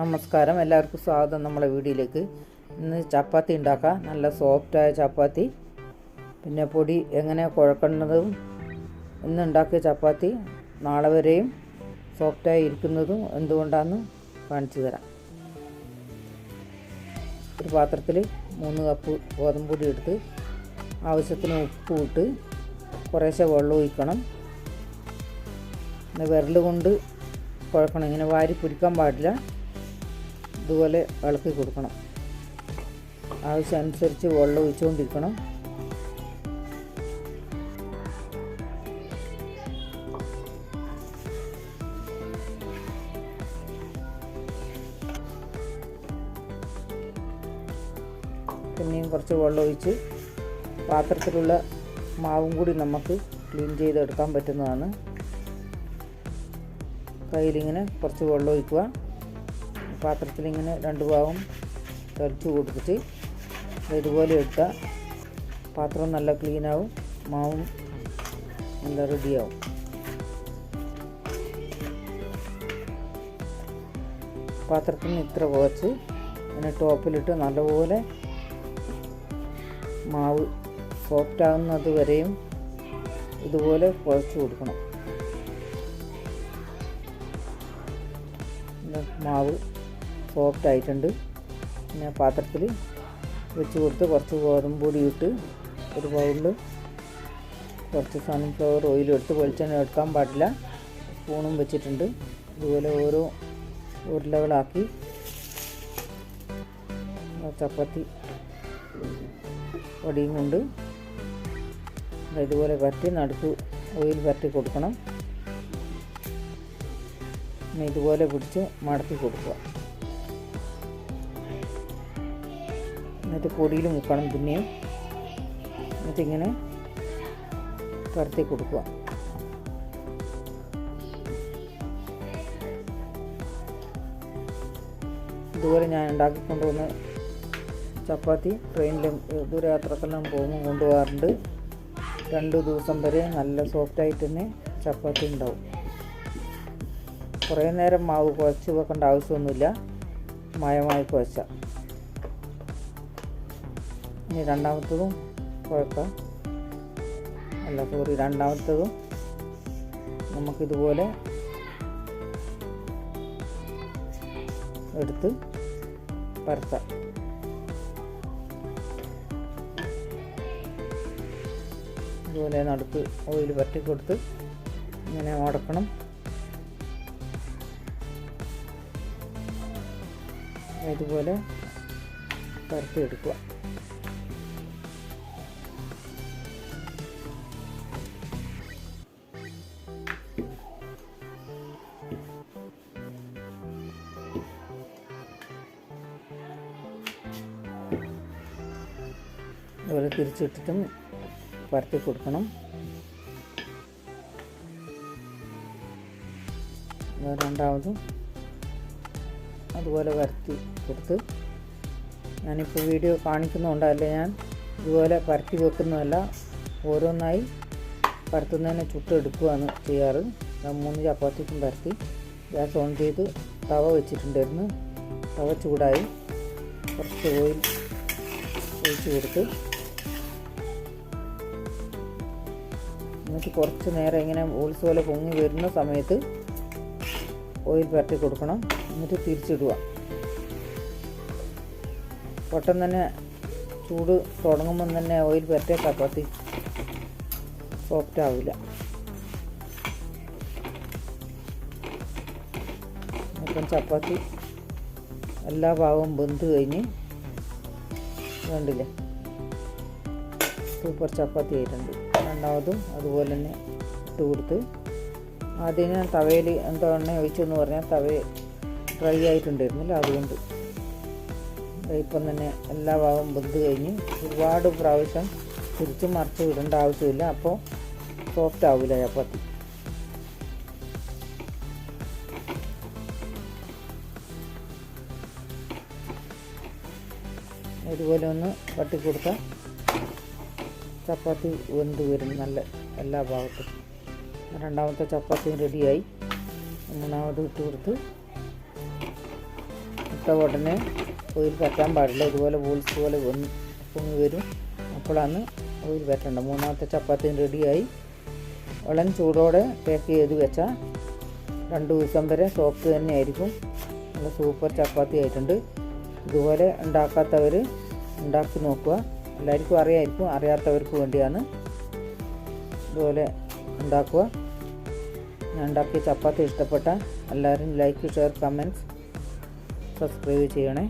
നമസ്കാരം. എല്ലാവർക്കും സ്വാഗതം നമ്മളെ വീഡിയോയിലേക്ക് ഇന്ന് ചപ്പാത്തി ഉണ്ടാക്കാം. നല്ല സോഫ്റ്റായ ചപ്പാത്തി. പിന്നെ പൊടി എങ്ങനെ കുഴക്കേണ്ടതും ഇന്ന് ഉണ്ടാക്കിയ ചപ്പാത്തി നാളെ വരെയും സോഫ്റ്റായി ഇരിക്കുന്നതും എന്തുകൊണ്ടാണെന്ന് കാണിച്ചു തരാം. ഒരു പാത്രത്തിൽ മൂന്ന് കപ്പ് ഗോതമ്പ് പൊടി എടുത്ത് ആവശ്യത്തിന് ഉപ്പ് ഇട്ട് കുറേശ്ശെ വെള്ളം ഒഴിക്കണം. വിരൽ കൊണ്ട് കുഴക്കണം. ഇങ്ങനെ വാരി പിടിക്കാൻ പാടില്ല. ഇതുപോലെ ഇളക്കി കൊടുക്കണം. ആവശ്യമനുസരിച്ച് വെള്ളം ഒഴിച്ചുകൊണ്ടിരിക്കണം. പിന്നെയും കുറച്ച് വെള്ളം ഒഴിച്ച് പാത്രത്തിലുള്ള മാവും കൂടി നമുക്ക് ക്ലീൻ ചെയ്തെടുക്കാൻ പറ്റുന്നതാണ്. കയ്യിലിങ്ങനെ കുറച്ച് വെള്ളം ഒഴിക്കുക. പാത്രത്തിലിങ്ങനെ രണ്ട് ഭാഗം തെളിച്ച് കൊടുത്തിട്ട് ഇതുപോലെ ഇട്ട പാത്രം നല്ല ക്ലീനാവും മാവും നല്ല റെഡിയാവും. പാത്രത്തിന് ഇത്ര കുറച്ച് അതിനെ ടോപ്പിലിട്ട് നല്ലപോലെ മാവ് സോഫ്റ്റ് ആകുന്നത് വരെയും ഇതുപോലെ കുഴച്ച് കൊടുക്കണം. മാവ് സോഫ്റ്റ് ആയിട്ടുണ്ട് പിന്നെ പാത്രത്തിൽ വെച്ച് കൊടുത്ത് കുറച്ച് ഗോതമ്പ് പൊടി ഇട്ട് ഒരു ബൗളിൽ കുറച്ച് സൺഫ്ലവർ ഓയിൽ എടുത്ത് വെളിച്ചെണ്ണ എടുക്കാൻ പാടില്ല. സ്പൂണും വെച്ചിട്ടുണ്ട്. ഇതുപോലെ ഓരോ ഉരുളകളാക്കി ചപ്പാത്തി പൊടിയും കൊണ്ട് ഇതുപോലെ പരത്തി നടുക്ക് ഓയിൽ പരത്തി കൊടുക്കണം. ഇതുപോലെ പിടിച്ച് മടക്കി കൊടുക്കുക. എന്നിട്ട് പൊടിയിൽ മുക്കണം പിന്നെയും. എന്നിട്ടിങ്ങനെ പരത്തി കൊടുക്കുക. ഇതുപോലെ ഞാൻ ഉണ്ടാക്കി കൊണ്ടുവന്ന് ചപ്പാത്തി ട്രെയിനിലും ദൂരയാത്രക്കെല്ലാം പോകുമ്പോൾ കൊണ്ടുപോകാറുണ്ട്. രണ്ട് ദിവസം വരെ നല്ല സോഫ്റ്റായിട്ട് തന്നെ ചപ്പാത്തി ഉണ്ടാവും. കുറേ നേരം മാവ് കുഴച്ച് വെക്കേണ്ട ആവശ്യമൊന്നുമില്ല. മയമായി കുഴച്ച ഇനി രണ്ടാമത്തതും കുഴക്കാം. അല്ല സോറി രണ്ടാമത്തതും നമുക്കിതുപോലെ എടുത്ത് പരത്താം. ഇതുപോലെ നടുക്ക് ഓയിൽ പറ്റി കൊടുത്ത് ഇങ്ങനെ ഉടക്കണം ഇതുപോലെ പരത്തി എടുക്കുക ഇതുപോലെ തിരിച്ചിട്ടിട്ടും പരത്തി കൊടുക്കണം. രണ്ടാമതും അതുപോലെ പരത്തി കൊടുത്ത് ഞാനിപ്പോൾ വീഡിയോ കാണിക്കുന്നുണ്ടല്ല ഞാൻ ഇതുപോലെ പരത്തി വെക്കുന്നതല്ല ഓരോന്നായി പരത്തുന്നതിനെ ചുട്ടെടുക്കുകയാണ് ചെയ്യാറ്. മൂന്ന് ചപ്പാത്തിക്കും പരത്തി. ഗ്യാസ് ഓൺ ചെയ്ത് തവ വെച്ചിട്ടുണ്ടായിരുന്നു. തവ ചൂടായി കുറച്ച് ഓയിൽ ഒഴിച്ച് കൊടുത്ത് എന്നിട്ട് കുറച്ച് നേരം ഇങ്ങനെ ഓൾസ് പോലെ പൊങ്ങി വരുന്ന സമയത്ത് ഓയിൽ പരട്ടി കൊടുക്കണം. എന്നിട്ട് തിരിച്ചിടുക. പെട്ടെന്ന് തന്നെ ചൂട് തുടങ്ങുമ്പം തന്നെ ഓയിൽ പരട്ടിയ ചപ്പാത്തി സോഫ്റ്റ് ആവില്ല ഇപ്പം ചപ്പാത്തി എല്ലാ ഭാഗവും വെന്ത് കഴിഞ്ഞ് വേണ്ടില്ലേ സൂപ്പർ ചപ്പാത്തി ആയിട്ടുണ്ട് രണ്ടാമതും അതുപോലെ തന്നെ ഇട്ട് കൊടുത്ത് ആദ്യം ഞാൻ തവയിൽ എന്താ എണ്ണ ഒഴിച്ചെന്ന് പറഞ്ഞാൽ തവ ഡ്രൈ ആയിട്ടുണ്ടായിരുന്നില്ല അതുകൊണ്ട് ഇപ്പം തന്നെ എല്ലാ ഭാഗവും വെന്ത് കഴിഞ്ഞ് ഒരുപാട് പ്രാവശ്യം തിരിച്ച് മറിച്ച് വിടേണ്ട ആവശ്യമില്ല. അപ്പോൾ സോഫ്റ്റ് ആവില്ല ചപ്പാത്തി. ഇതുപോലെ ഒന്ന് വട്ടിക്കൊടുത്താൽ കൊടുത്താൽ ചപ്പാത്തി വെന്ത് വരും നല്ല എല്ലാ ഭാഗത്തും. രണ്ടാമത്തെ ചപ്പാത്തിയും റെഡിയായി. മൂന്നാമത് ഇട്ട് കൊടുത്ത് ഇട്ട ഉടനെ ഓയിൽ പറ്റാൻ പാടില്ല. ഇതുപോലെ ബോൾസ് പോലെ വന്ന് പൊങ്ങി വരും. അപ്പോഴാണ് ഓയിൽ പറ്റേണ്ടത്. മൂന്നാമത്തെ ചപ്പാത്തിയും റെഡിയായി. ഇളം ചൂടോടെ പാക്ക് ചെയ്ത് വെച്ചാൽ രണ്ട് ദിവസം വരെ സോഫ്റ്റ് തന്നെയായിരിക്കും നല്ല സൂപ്പർ ചപ്പാത്തി ആയിട്ടുണ്ട്. ഇതുപോലെ ഉണ്ടാക്കാത്തവർ ഉണ്ടാക്കി നോക്കുക. എല്ലാവർക്കും അറിയാമായിരിക്കും അറിയാത്തവർക്ക് വേണ്ടിയാണ് ഇതുപോലെ ഉണ്ടാക്കുക. ഞാൻ ഉണ്ടാക്കിയ ചപ്പാത്തി ഇഷ്ടപ്പെട്ട എല്ലാവരും ലൈക്ക് ഷെയർ കമന്റ്സ് സബ്സ്ക്രൈബ് ചെയ്യണേ.